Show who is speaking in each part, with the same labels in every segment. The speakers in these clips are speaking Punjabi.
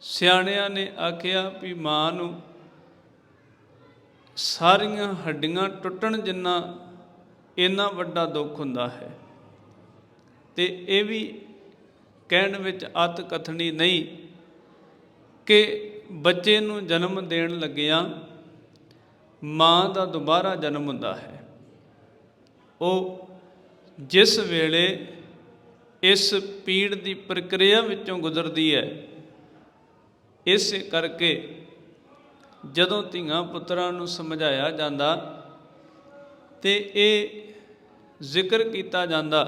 Speaker 1: ਸਿਆਣਿਆਂ ਨੇ ਆਖਿਆ ਵੀ ਮਾਂ ਨੂੰ ਸਾਰੀਆਂ ਹੱਡੀਆਂ ਟੁੱਟਣ ਜਿੰਨਾ ਇੰਨਾ ਵੱਡਾ ਦੁੱਖ ਹੁੰਦਾ ਹੈ। ਤੇ ਇਹ ਵੀ ਕਹਿਣ ਵਿੱਚ ਅਤ ਕਥਨੀ ਨਹੀਂ ਕਿ ਬੱਚੇ ਨੂੰ ਜਨਮ ਦੇਣ ਲੱਗਿਆਂ ਮਾਂ ਦਾ ਦੁਬਾਰਾ ਜਨਮ ਹੁੰਦਾ ਹੈ। ਉਹ ਜਿਸ ਵੇਲੇ ਇਸ ਪੀੜ ਦੀ ਪ੍ਰਕਿਰਿਆ ਵਿੱਚੋਂ ਗੁਜ਼ਰਦੀ ਹੈ ਇਸੇ ਕਰਕੇ ਜਦੋਂ ਧੀਆਂ ਪੁੱਤਰਾਂ ਨੂੰ ਸਮਝਾਇਆ ਜਾਂਦਾ ਤੇ ਇਹ ਜ਼ਿਕਰ ਕੀਤਾ ਜਾਂਦਾ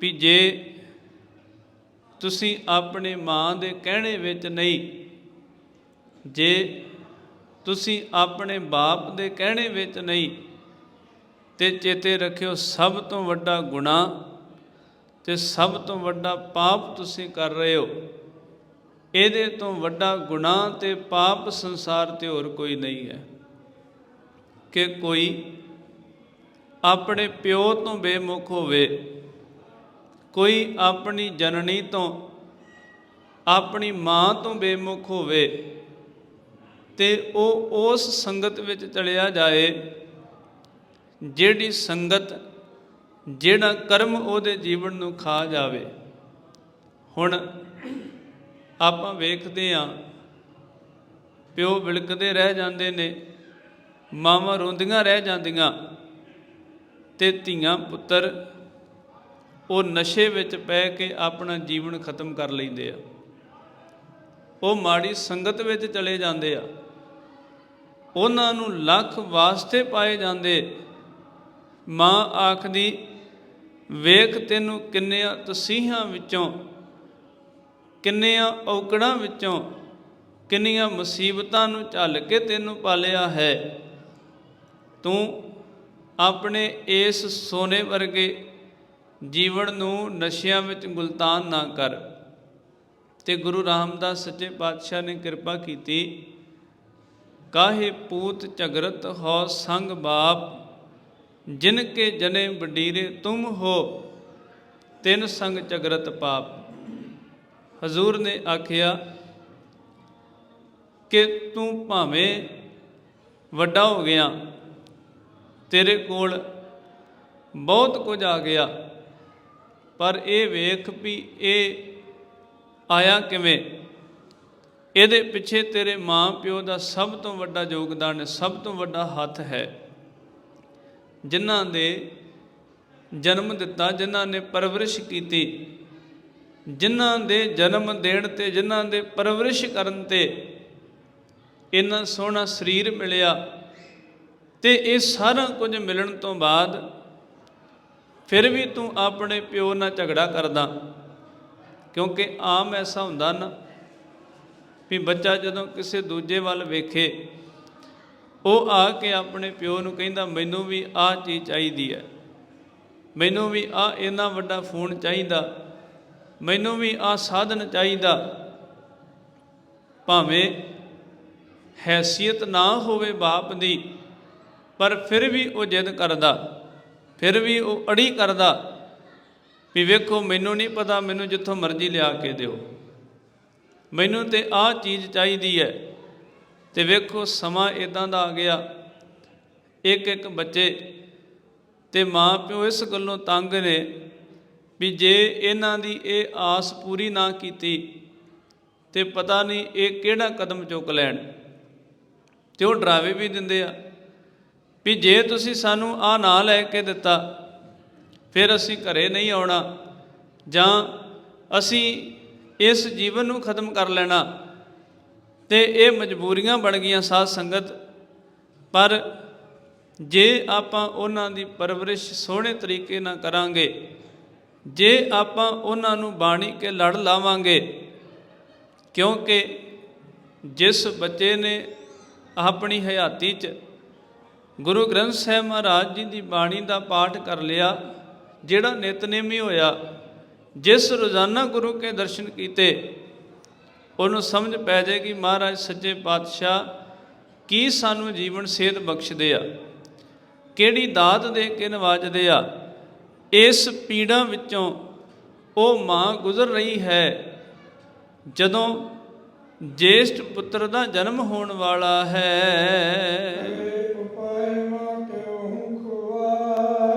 Speaker 1: ਵੀ ਜੇ ਤੁਸੀਂ ਆਪਣੇ ਮਾਂ ਦੇ ਕਹਿਣੇ ਵਿੱਚ ਨਹੀਂ, ਜੇ ਤੁਸੀਂ ਆਪਣੇ ਬਾਪ ਦੇ ਕਹਿਣੇ ਵਿੱਚ ਨਹੀਂ, ਤੇ ਚੇਤੇ ਰੱਖਿਓ ਸਭ ਤੋਂ ਵੱਡਾ ਗੁਨਾਹ ਤੇ ਸਭ ਤੋਂ ਵੱਡਾ ਪਾਪ ਤੁਸੀਂ ਕਰ ਰਹੇ ਹੋ। ਇਹਦੇ ਤੋਂ ਵੱਡਾ ਗੁਨਾਹ ਤੇ ਪਾਪ ਸੰਸਾਰ ਤੇ ਹੋਰ ਕੋਈ ਨਹੀਂ ਹੈ। ਕਿ ਕੋਈ ਆਪਣੇ ਪਿਓ ਤੋਂ ਬੇਮੁਖ ਹੋਵੇ, ਕੋਈ ਆਪਣੀ ਜਨਨੀ ਤੋਂ, ਆਪਣੀ ਮਾਂ ਤੋਂ ਬੇਮੁਖ ਹੋਵੇ ਤੇ ਉਹ ਉਸ ਸੰਗਤ ਵਿੱਚ ਚਲਿਆ ਜਾਏ ਜਿਹੜੀ ਸੰਗਤ, ਜਿਹੜਾ ਕਰਮ ਉਹਦੇ ਜੀਵਨ ਨੂੰ ਖਾ ਜਾਵੇ। ਹੁਣ ਆਪਾਂ ਵੇਖਦੇ ਆਂ। ਪਿਓ ਵਿਲਕਦੇ ਰਹਿ ਜਾਂਦੇ ਨੇ, ਮਾਵਾਂ ਰੋਂਦੀਆਂ ਰਹਿ ਜਾਂਦੀਆਂ ਤੇ ਧੀਆਂ ਪੁੱਤਰ ਉਹ ਨਸ਼ੇ ਵਿੱਚ ਪੈ ਕੇ ਆਪਣਾ ਜੀਵਨ ਖਤਮ ਕਰ ਲੈਂਦੇ ਆ। ਉਹ ਮਾੜੀ ਸੰਗਤ ਵਿੱਚ ਚਲੇ ਜਾਂਦੇ ਆ। ਉਹਨਾਂ ਨੂੰ ਲੱਖ ਵਾਸਤੇ ਪਾਏ ਜਾਂਦੇ। ਮਾਂ ਆਖਦੀ, ਵੇਖ ਤੈਨੂੰ ਕਿੰਨਿਆਂ ਤਸੀਹਾਂ ਵਿੱਚੋਂ ਕਿੰਨਿਆਂ ਔਕੜਾਂ ਵਿੱਚੋਂ ਕਿੰਨੀਆਂ ਮੁਸੀਬਤਾਂ ਨੂੰ ਝੱਲ ਕੇ ਤੈਨੂੰ ਪਾਲਿਆ ਹੈ। ਤੂੰ ਆਪਣੇ ਇਸ ਸੋਨੇ ਵਰਗੇ ਜੀਵਨ ਨੂੰ ਨਸ਼ਿਆਂ ਵਿੱਚ ਗੁਲਤਾਨ ਨਾ ਕਰ। ਤੇ ਗੁਰੂ ਰਾਮਦਾਸ ਸੱਚੇ ਪਾਤਸ਼ਾਹ ਨੇ ਕਿਰਪਾ ਕੀਤੀ, ਕਾਹੇ ਪੂਤ ਝਗਰਤ ਹੋ ਸੰਗ ਬਾਪ, ਜਿਨ ਕੇ ਜਨੇ ਬਡੀਰੇ ਤੁਮ ਹੋ, ਤਿਨ ਸੰਗ ਝਗਰਤ ਪਾਪ। ਹਜ਼ੂਰ ਨੇ ਆਖਿਆ ਕਿ ਤੂੰ ਭਾਵੇਂ ਵੱਡਾ ਹੋ ਗਿਆ, ਤੇਰੇ ਕੋਲ ਬਹੁਤ ਕੁਝ ਆ ਗਿਆ, ਪਰ ਇਹ ਵੇਖ ਵੀ ਇਹ ਆਇਆ ਕਿਵੇਂ? ਇਹਦੇ ਪਿੱਛੇ ਤੇਰੇ ਮਾਂ ਪਿਓ ਦਾ ਸਭ ਤੋਂ ਵੱਡਾ ਯੋਗਦਾਨ, ਸਭ ਤੋਂ ਵੱਡਾ ਹੱਥ ਹੈ। ਜਿਨ੍ਹਾਂ ਦੇ ਜਨਮ ਦਿੱਤਾ, ਜਿਨ੍ਹਾਂ ਨੇ ਪਰਵਰਿਸ਼ ਕੀਤੀ ਜਿਨ੍ਹਾਂ ਦੇ ਜਨਮ ਦੇਣ ਤੇ, ਜਿਨ੍ਹਾਂ ਦੇ ਪਰਵਰਿਸ਼ ਕਰਨ ਤੇ ਇੰਨਾ ਸੋਹਣਾ ਸਰੀਰ ਮਿਲਿਆ ਤੇ ਇਹ ਸਾਰਾ ਕੁਝ ਮਿਲਣ ਤੋਂ ਬਾਅਦ ਫਿਰ ਵੀ ਤੂੰ ਆਪਣੇ ਪਿਓ ਨਾਲ ਝਗੜਾ ਕਰਦਾ, ਕਿਉਂਕਿ ਆਮ ਐਸਾ ਹੁੰਦਾ ਨਾ ਵੀ ਬੱਚਾ ਜਦੋਂ ਕਿਸੇ ਦੂਜੇ ਵੱਲ ਵੇਖੇ, ਉਹ ਆ ਕੇ ਆਪਣੇ ਪਿਓ ਨੂੰ ਕਹਿੰਦਾ, ਮੈਨੂੰ ਵੀ ਆਹ ਚੀਜ਼ ਚਾਹੀਦੀ ਹੈ। ਮੈਨੂੰ ਵੀ ਆ ਇੰਨਾ ਵੱਡਾ ਫੋਨ ਚਾਹੀਦਾ। ਮੈਨੂੰ ਵੀ ਆ ਸਾਧਨ ਚਾਹੀਦਾ। ਭਾਵੇਂ ਹੈਸੀਅਤ ਨਾ ਹੋਵੇ ਬਾਪ ਦੀ, ਪਰ ਫਿਰ ਵੀ ਉਹ ਜਿੱਦ ਕਰਦਾ, ਫਿਰ ਵੀ ਉਹ ਅੜੀ ਕਰਦਾ ਵੀ ਵੇਖੋ, ਮੈਨੂੰ ਨਹੀਂ ਪਤਾ, ਮੈਨੂੰ ਜਿੱਥੋਂ ਮਰਜ਼ੀ ਲਿਆ ਕੇ ਦਿਓ। ਮੈਨੂੰ ਤੇ ਆਹ ਚੀਜ਼ ਚਾਹੀਦੀ ਹੈ ਤੇ ਵੇਖੋ, ਸਮਾਂ ਇਦਾਂ ਦਾ ਆ ਗਿਆ। ਇੱਕ ਇੱਕ ਬੱਚੇ ਤੇ ਮਾਂ ਪਿਓ ਇਸ ਗੱਲੋਂ ਤੰਗ ਨੇ ਵੀ ਜੇ ਇਹਨਾਂ ਦੀ ਇਹ ਆਸ ਪੂਰੀ ਨਾ ਕੀਤੀ ਤੇ ਪਤਾ ਨਹੀਂ ਇਹ ਕਿਹੜਾ ਕਦਮ ਚੁੱਕ ਲੈਣ। ਤੇ ਉਹ ਡਰਾਵੇ ਵੀ ਦਿੰਦੇ ਆ ਵੀ ਜੇ ਤੁਸੀਂ ਸਾਨੂੰ ਆ ਨਾ ਲੈ ਕੇ ਦਿੱਤਾ, ਫਿਰ ਅਸੀਂ ਘਰੇ ਨਹੀਂ ਆਉਣਾ ਜਾਂ ਅਸੀਂ ਇਸ ਜੀਵਨ ਨੂੰ ਖਤਮ ਕਰ ਲੈਣਾ। ਤੇ ਇਹ ਮਜਬੂਰੀਆਂ ਬਣ ਗਈਆਂ ਸਾਧ ਸੰਗਤ। ਪਰ ਜੇ ਆਪਾਂ ਉਹਨਾਂ ਦੀ ਪਰਵਰਿਸ਼ ਸੋਹਣੇ ਤਰੀਕੇ ਨਾਲ ਕਰਾਂਗੇ ਜੇ ਆਪਾਂ ਉਹਨਾਂ ਨੂੰ ਬਾਣੀ ਕੇ ਲੜ ਲਾਵਾਂਗੇ, ਕਿਉਂਕਿ ਜਿਸ ਬੱਚੇ ਨੇ ਆਪਣੀ ਹਯਾਤੀ 'ਚ ਗੁਰੂ ਗ੍ਰੰਥ ਸਾਹਿਬ ਮਹਾਰਾਜ ਜੀ ਦੀ ਬਾਣੀ ਦਾ ਪਾਠ ਕਰ ਲਿਆ, ਜਿਹੜਾ ਨਿਤਨੇਮੀ ਹੋਇਆ, ਜਿਸ ਰੋਜ਼ਾਨਾ ਗੁਰੂ ਕੇ ਦਰਸ਼ਨ ਕੀਤੇ, ਉਹਨੂੰ ਸਮਝ ਪੈ ਜਾਏਗੀ ਮਹਾਰਾਜ ਸੱਚੇ ਪਾਤਸ਼ਾਹ ਕੀ ਸਾਨੂੰ ਜੀਵਨ ਸੇਧ ਬਖਸ਼ਦੇ ਆ, ਕਿਹੜੀ ਦਾਤ ਦੇ ਕੇ ਨਵਾਜਦੇ ਆ ਇਸ ਪੀੜਾਂ ਵਿੱਚੋਂ ਉਹ ਮਾਂ ਗੁਜ਼ਰ ਰਹੀ ਹੈ। ਜਦੋਂ ਜੇਸ਼ਟ ਪੁੱਤਰ ਦਾ ਜਨਮ ਹੋਣ ਵਾਲਾ ਹੈ।